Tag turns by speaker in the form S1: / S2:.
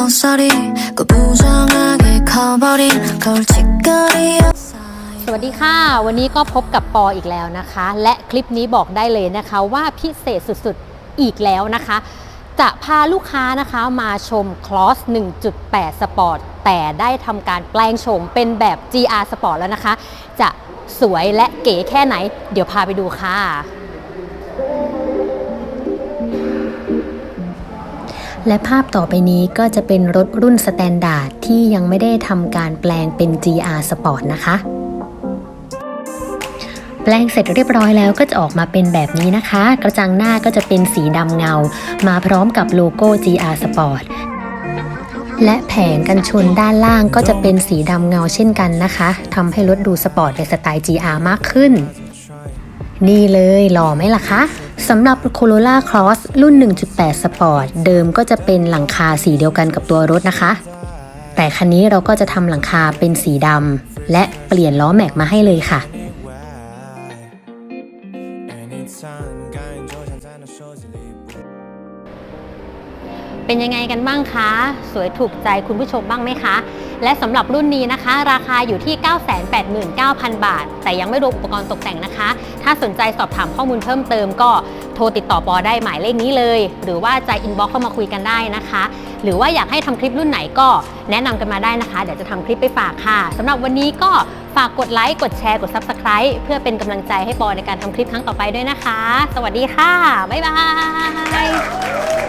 S1: 소리 꼭 부정하게 커버린 걸칫거리였어
S2: สวัสดีค่ะ วันนี้ก็พบกับปออีกแล้วนะคะ และคลิปนี้บอกได้เลยนะคะว่าพิเศษสุดๆอีกแล้วนะคะ จะพาลูกค้านะคะมาชมคลอส 1.8 Sport แต่ได้ทำการแปลงโฉมเป็นแบบ GR Sport แล้วนะคะ จะสวยและเก๋แค่ไหน เดี๋ยวพาไปดูค่ะ และภาพต่อไปนี้ก็จะเป็นรถรุ่นสแตนดาร์ดที่ยังไม่ได้ทำการแปลงเป็น GR Sport นะคะ แปลงเสร็จเรียบร้อยแล้วก็จะออกมาเป็นแบบนี้นะคะ กระจังหน้าก็จะเป็นสีดำเงา มาพร้อมกับโลโก้ GR Sport และแผงกันชนด้านล่างก็จะเป็นสีดำเงาเช่นกันนะคะทำให้รถดูสปอร์ตในสไตล์ GR มากขึ้น นี่เลยหล่อไหมล่ะคะ สำหรับ Corolla Cross รุ่น 1.8 Sport เดิมก็จะเป็นหลังคาสีเดียวกันกับตัวรถนะคะ แต่คันนี้เราก็จะทำหลังคาเป็นสีดำและเปลี่ยนล้อแม็กมาให้เลยค่ะ
S3: Anytime，感应就像在那手机里。
S2: เป็นยังไงกันบ้างคะ สวยถูกใจคุณผู้ชมบ้างไหมคะ และสำหรับรุ่นนี้นะคะ ราคาอยู่ที่ 989,000 บาท แต่ยังไม่รวมอุปกรณ์ตกแต่งนะคะ ถ้าสนใจสอบถามข้อมูลเพิ่มเติมก็โทรติดต่อปอได้หมายเลขนี้เลย หรือว่าจะอินบ็อกเข้ามาคุยกันได้นะคะ หรือว่าอยากให้ทำคลิปรุ่นไหนก็แนะนำกันมาได้นะคะ เดี๋ยวจะทำคลิปไปฝากค่ะสำหรับวันนี้ก็ฝากกดไลค์กดแชร์กด Subscribe เพื่อเป็นกำลังใจให้ปอในการทำคลิปครั้งต่อไปด้วยนะคะ สวัสดีค่ะบ๊ายบาย